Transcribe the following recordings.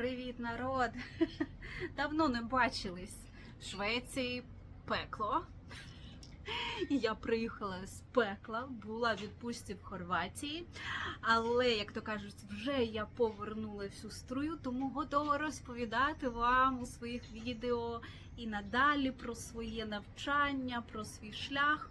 Привіт, народ! Давно не бачились. В Швеції пекло. Я приїхала з пекла, була в відпустці в Хорватії, але, як то кажуть, вже я повернулася у струю, тому готова розповідати вам у своїх відео і надалі про своє навчання, про свій шлях.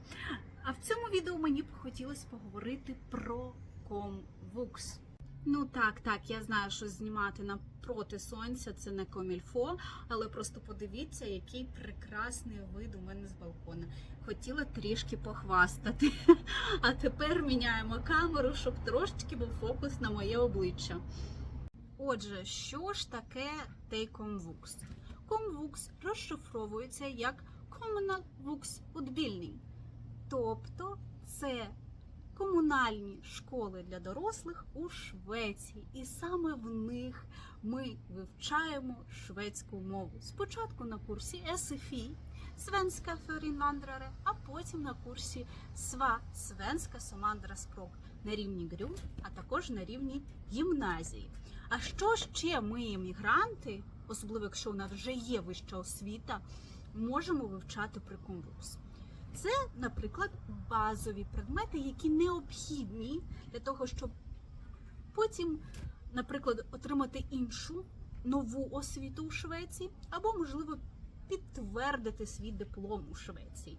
А в цьому відео мені б хотілося поговорити про комвукс. Ну так, так, я знаю, що знімати напроти сонця це не комільфо, але просто подивіться, який прекрасний вид у мене з балкона. Хотіла трішки похвастати. А тепер міняємо камеру, щоб трошечки був фокус на моє обличчя. Отже, що ж таке Тейкомвукс? Комвукс розшифровується як Vux Utbildning. Тобто це комунальні школи для дорослих у Швеції, і саме в них ми вивчаємо шведську мову. Спочатку на курсі SFI Svenska för а потім на курсі SVA Svenska som andraspråk на рівні ГРЮ, а також на рівні гімназії. А що ще ми, іммігранти, особливо якщо у нас вже є вища освіта, можемо вивчати при конкурс? Це, наприклад, базові предмети, які необхідні для того, щоб потім, наприклад, отримати іншу нову освіту у Швеції, або, можливо, підтвердити свій диплом у Швеції.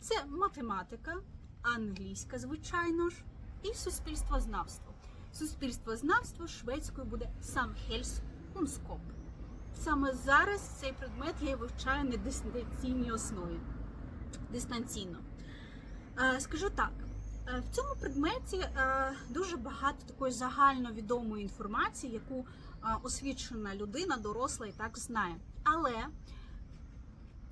Це математика, англійська, звичайно ж, і суспільствознавство. Суспільствознавство шведською буде самхельскунскоп. Саме зараз цей предмет я вивчаю на дистанційній основі дистанційно. Е, Скажу так, е, в цьому предметі е, дуже багато такої загальновідомої інформації, яку освічена людина, доросла і так знає. Але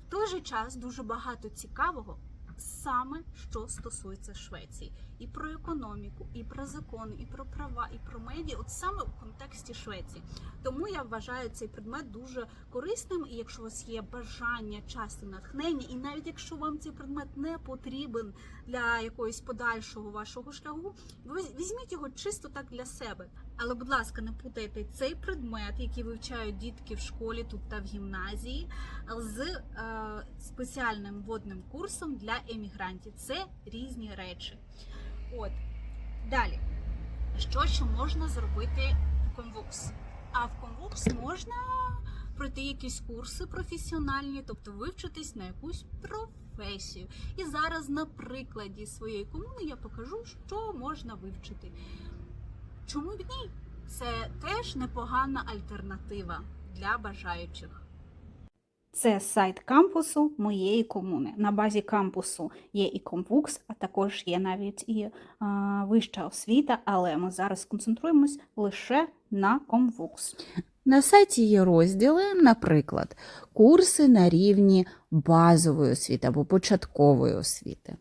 в той же час дуже багато цікавого саме що стосується Швеції. І про економіку, і про закони, і про права, і про медіа, от саме у контексті Швеції. Тому я вважаю цей предмет дуже корисним. І якщо у вас є бажання, час і натхнення, і навіть якщо вам цей предмет не потрібен для якогось подальшого вашого шляху, ви візьміть його чисто так для себе. Але, будь ласка, не путайте цей предмет, який вивчають дітки в школі тут та в гімназії, з е, спеціальним водним курсом для емігрантів. Це різні речі. От далі, що ще можна зробити в конвукс? А в конвукс можна пройти якісь курси професіональні, тобто вивчитись на якусь професію. І зараз на прикладі своєї комуни я покажу, що можна вивчити. Чому б ні? Це теж непогана альтернатива для бажаючих. Це сайт кампусу моєї комуни. На базі кампусу є і Комвукс, а також є навіть і а, вища освіта, але ми зараз концентруємось лише на Комвукс. На сайті є розділи, наприклад, курси на рівні базової освіти або початкової освіти.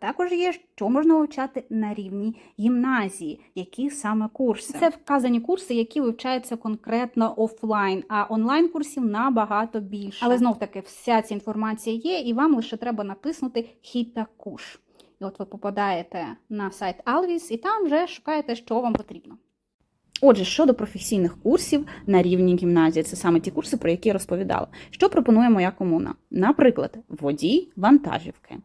Також є, що можна вивчати на рівні гімназії, які саме курси. Це вказані курси, які вивчаються конкретно офлайн, а онлайн курсів набагато більше. Але знов таки вся ця інформація є, і вам лише треба натиснути хід та куш. І от ви попадаєте на сайт Alvis і там вже шукаєте, що вам потрібно. Отже, щодо професійних курсів на рівні гімназії, це саме ті курси, про які я розповідала. Що пропонує моя комуна? Наприклад, водій вантажівки,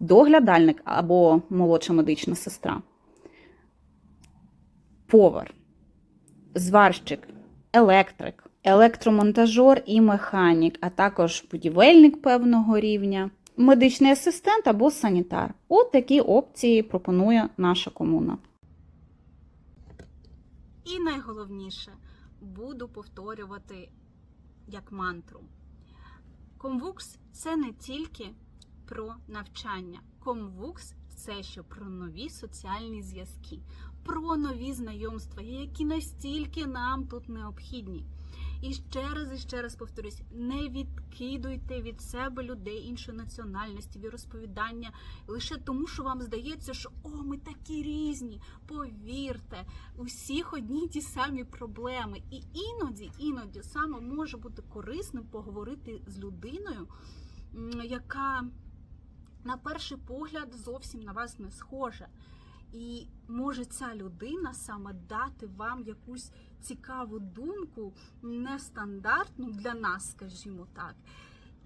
доглядальник або молодша медична сестра, повар, зварщик, електрик, електромонтажор і механік, а також будівельник певного рівня, медичний асистент або санітар. От такі опції пропонує наша комуна. І найголовніше буду повторювати як мантру. Комвукс це не тільки про навчання. Комвукс це ще про нові соціальні зв'язки, про нові знайомства, які настільки нам тут необхідні. І ще раз і ще раз повторюсь: не відкидуйте від себе людей іншої національності, віросповідання лише тому, що вам здається, що о, ми такі різні. Повірте, у всіх одні ті самі проблеми. І іноді, іноді саме може бути корисним поговорити з людиною, яка на перший погляд зовсім на вас не схожа. І може ця людина саме дати вам якусь цікаву думку, нестандартну для нас, скажімо так.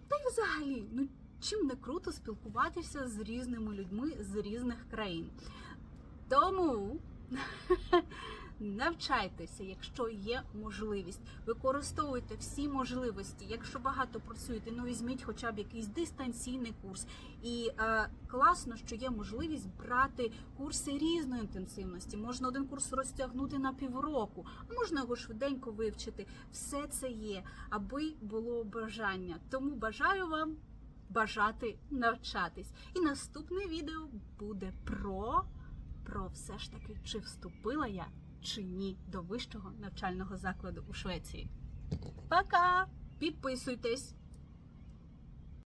Та й взагалі, ну чим не круто спілкуватися з різними людьми з різних країн. Тому навчайтеся, якщо є можливість. Використовуйте всі можливості. Якщо багато працюєте, ну візьміть хоча б якийсь дистанційний курс. І е, класно, що є можливість брати курси різної інтенсивності. Можна один курс розтягнути на півроку, а можна його швиденько вивчити. Все це є, аби було бажання. Тому бажаю вам бажати навчатись. І наступне відео буде про, про все ж таки, чи вступила я чи ні до вищого навчального закладу у Швеції. Пока! Підписуйтесь!